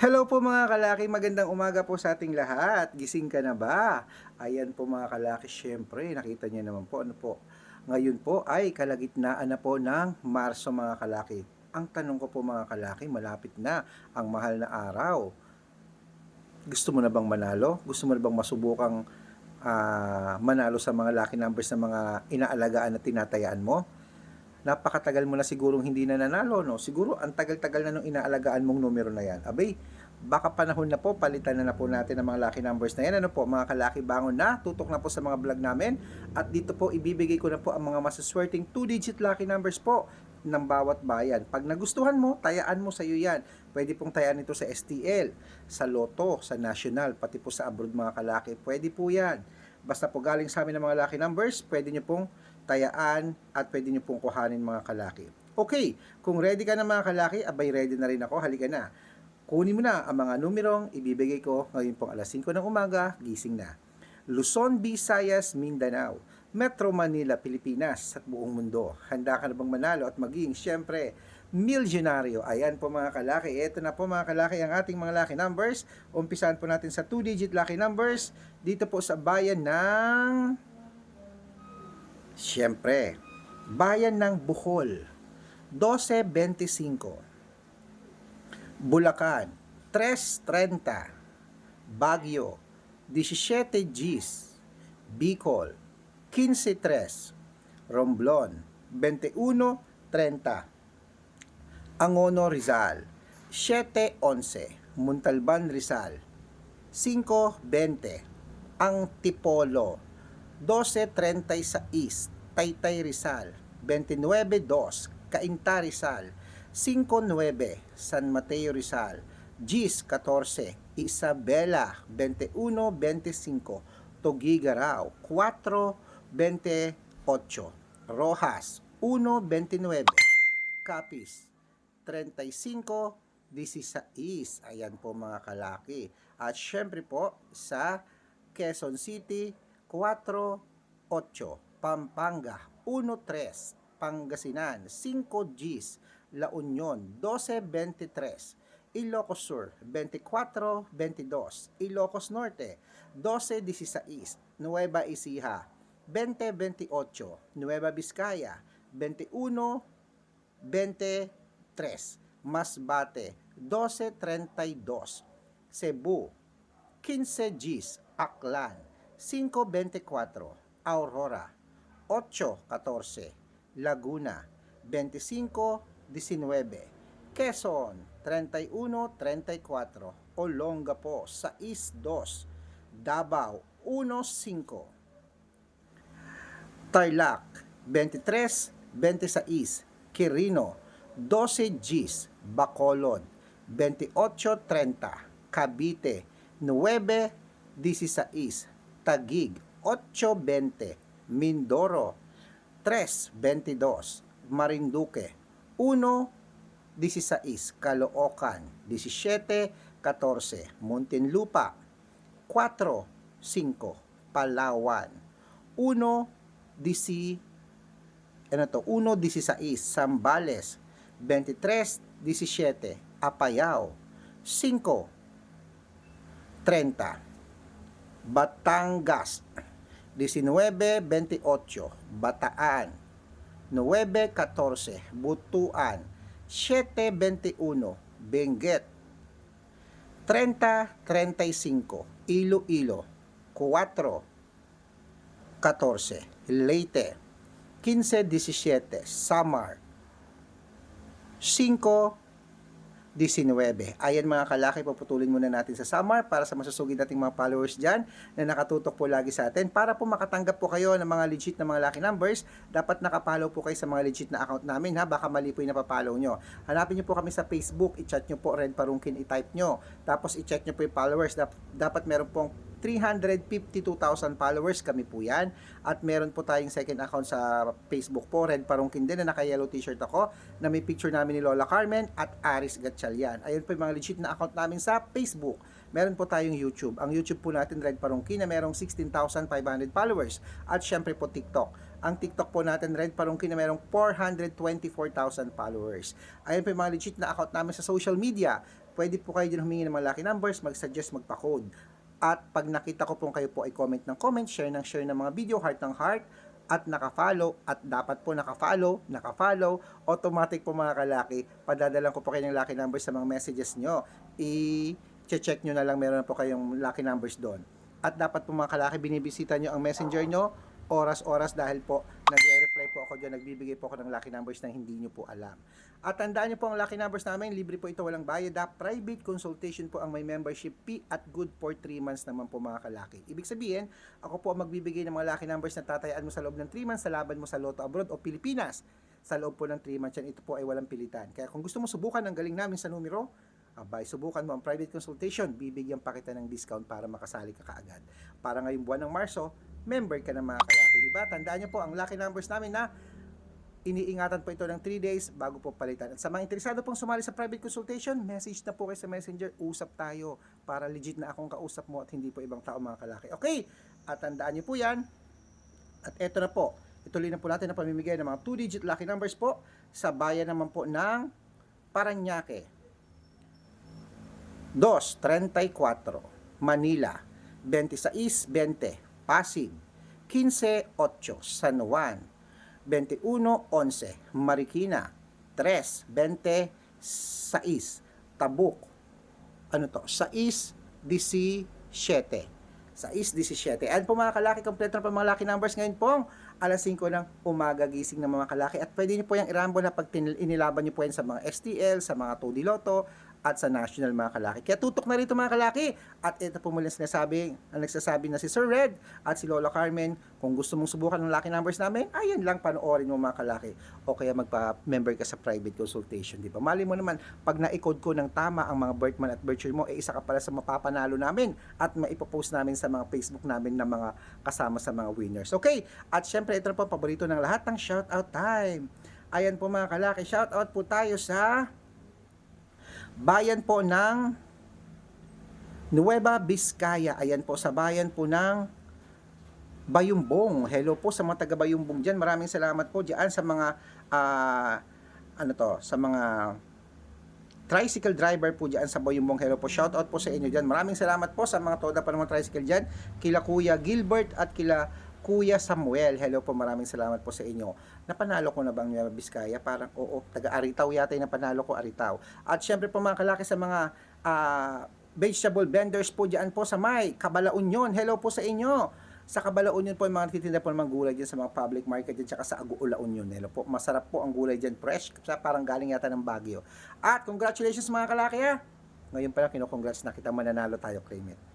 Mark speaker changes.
Speaker 1: Hello po mga kalaki, magandang umaga po sa ating lahat. Gising ka na ba? Ayan po mga kalaki, syempre, nakita niyo naman po, ano po. Ngayon po ay kalagitnaan na po ng Marso mga kalaki. Ang tanong ko po mga kalaki, malapit na ang mahal na araw. Gusto mo na bang manalo? Gusto mo na bang masubukang ah, manalo sa mga lucky numbers na mga inaalagaan at tinatayaan mo? Napakatagal mo na sigurong hindi na nanalo, no? Siguro ang tagal-tagal na nung inaalagaan mong numero na yan. Abay, baka panahon na po, palitan na na po natin ang mga lucky numbers na yan. Ano po, mga kalaki bangon na, tutok na po sa mga vlog namin. At dito po, ibibigay ko na po ang mga masaswerteng 2-digit lucky numbers po ng bawat bayan. Pag nagustuhan mo, tayaan mo sa iyo yan. Pwede pong tayaan ito sa STL, sa Lotto, sa National, pati po sa abroad mga kalaki. Pwede po yan. Basta po galing sa amin ng mga lucky numbers, pwede nyo pong tayaan at pwede nyo pong kuhanin mga kalaki. Okay, kung ready ka na mga kalaki, abay ready na rin ako, halika na. Kunin mo na ang mga numerong ibibigay ko ngayon pong alas 5 ng umaga, gising na. Luzon, Visayas, Mindanao, Metro Manila, Pilipinas at buong mundo. Handa ka na bang manalo at maging, syempre, milyonaryo. Ayan po mga kalaki. Ito na po mga kalaki ang ating mga lucky numbers. Umpisahan po natin sa 2-digit lucky numbers dito po sa bayan ng Siyempre, bayan ng Bohol, 12.25. Bulacan, 3.30. Baguio, 17 Gs. Bicol, 15.3. Romblon, 21.30. Angono, Rizal, 7.11. Muntalban, Rizal, 5.20. Antipolo, 12.36 Taytay Rizal. 29.2 Cainta Rizal. 5.9 San Mateo Rizal. Gis 14 Isabela. 21.25 Tugigaraw. 4.28 Rojas. 1.29 Capiz. 35 16 ayan po mga kalaki. At syempre po sa Quezon City 4.8 Pampanga 1.3 Pangasinan 5 Gs La Union 12.23 Ilocos Sur 24.22 Ilocos Norte 12.16 Nueva Ecija 20.28 Nueva Vizcaya 21.23 Masbate 12.32 Cebu 15 Gs Aklan 5.24 Aurora. 8.14 Laguna. 25.19 Quezon. 31.34 Olongapo 6.2 Davao 1.5 Tarlac 23.26 Quirino 12 Gs Bacolod. 28.30 Cavite 9.16 Tagig 8.20 Mindoro 3.22 Marinduque 1.16 Caloocan 17.14 Muntinlupa 4.5 Palawan 1.10 ano to 1.16 Sambales 23.17 Apayao 5.30 Batangas 19.28 Bataan 9.14 Butuan 7.21 Benguet 30.35 Iloilo 4.14 Leyte 15.17 Samar 5 19. Ayan mga kalaki, paputulin muna natin sa Samar para sa masusugid nating mga followers dyan na nakatutok po lagi sa atin. Para po makatanggap po kayo ng mga legit na mga lucky numbers, dapat nakapollow po kayo sa mga legit na account namin ha. Baka mali po yung napapollow nyo. Hanapin nyo po kami sa Facebook, i-chat nyo po Red Parungkin, i-type nyo. Tapos i-check nyo po yung followers. Dap- Dapat meron pong 352,000 followers kami po yan. At meron po tayong second account sa Facebook po, Red Parungkin din na naka-yellow t-shirt ako na may picture namin ni Lola Carmen at Aris Gatchalian. Ayun po yung mga legit na account namin sa Facebook. Meron po tayong YouTube. Ang YouTube po natin, Red Parungkin, na merong 16,500 followers. At syempre po TikTok. Ang TikTok po natin, Red Parungkin, na merong 424,000 followers. Ayun po yung mga legit na account namin sa social media. pwede po kayo din humingi ng mga lucky numbers, mag-suggest, magpa-code. At pag nakita ko po kayo po ay comment ng comment, share ng share ng mga video, heart ng heart, at naka-follow, at dapat po naka-follow, naka-follow, automatic po mga kalaki, padadalan ko po kayo ng lucky numbers sa mga messages nyo. I-check nyo na lang, meron na po kayong lucky numbers doon. At dapat po mga kalaki, binibisita nyo ang messenger nyo, oras-oras dahil po nag-reply po ako dyan, nagbibigay po ako ng lucky numbers na hindi nyo po alam. At tandaan nyo po ang lucky numbers namin, libre po ito, walang bayad. Ha? Private consultation po ang may membership fee at good for 3 months naman po mga kalaki. Ibig sabihin, ako po ang magbibigay ng mga lucky numbers na tatayaan mo sa loob ng 3 months sa laban mo sa Lotto Abroad o Pilipinas. Sa loob po ng 3 months yan, ito po ay walang pilitan. Kaya kung gusto mo subukan ang galing namin sa numero, abay, subukan mo ang private consultation, bibigyan pa kita ng discount para makasali ka kaagad. Para ngayong buwan ng Marso, member ka ng mga kalaki, di ba? Tandaan niyo po ang lucky numbers namin na iniingatan po ito ng 3 days bago po palitan. At sa mga interesado pong sumali sa private consultation, message na po kayo sa messenger, usap tayo para legit na akong kausap mo at hindi po ibang tao mga kalaki. Okay, at tandaan niyo po yan. At eto na po, ituloy na po natin ang pamimigay ng mga 2-digit lucky numbers po sa bayan naman po ng Paranaque. 2.34 Manila. 26.20 Pasig. 15.8 San Juan. 21.11 Marikina. 3.26 Tabuk. Ano to? 6.17 6.17 Ayan po mga kalaki, kompleto na po mga lucky numbers ngayon pong alas 5 ng umaga gising ng mga kalaki. At pwede niyo po yung irambo na pag inilaban niyo po yan sa mga STL, sa mga 2D Lotto at sa national mga kalaki. Kaya tutok na rito mga kalaki. At ito po muli sinasabi, ang nagsasabi na si Sir Red at si Lola Carmen, kung gusto mong subukan ng lucky numbers namin, ayan lang panoorin mo mga kalaki. O kaya magpa-member ka sa private consultation, di ba? Mali mo naman, pag na-code ko ng tama ang mga birth month at birth year mo, eh isa ka pala sa mapapanalo namin at maipopost namin sa mga Facebook namin na mga kasama sa mga winners. Okay? At syempre, ito na po paborito ng lahat ng shoutout time. Ayan po mga kalaki, shoutout po tayo sa bayan po ng Nueva Vizcaya. Ayan po sa bayan po ng Bayumbong. Hello po sa mga taga Bayumbong diyan. Maraming salamat po diyan sa mga ah, ano to, sa mga tricycle driver po diyan sa Bayumbong. Hello po. Shout out po sa inyo diyan. Maraming salamat po sa mga toda pa ng mga tricycle diyan. Kila Kuya Gilbert at kila Kuya Samuel. Hello po. Maraming salamat po sa inyo. Napanalo ko na bang Nueva Vizcaya? Parang oo, taga Aritaw yata yung napanalo ko Aritaw. At syempre po mga kalaki sa mga ah, vegetable vendors po diyan po sa May, Kabala Union. Hello po sa inyo. Sa Kabala Union po yung mga nagtitinda po ng mga gulay dyan sa mga public market dyan tsaka sa Aguula Union. Hello po. Masarap po ang gulay dyan. Fresh. Parang galing yata ng Baguio. At congratulations mga kalaki ha. Ngayon pala kino-congrats na kita mananalo tayo, claim it.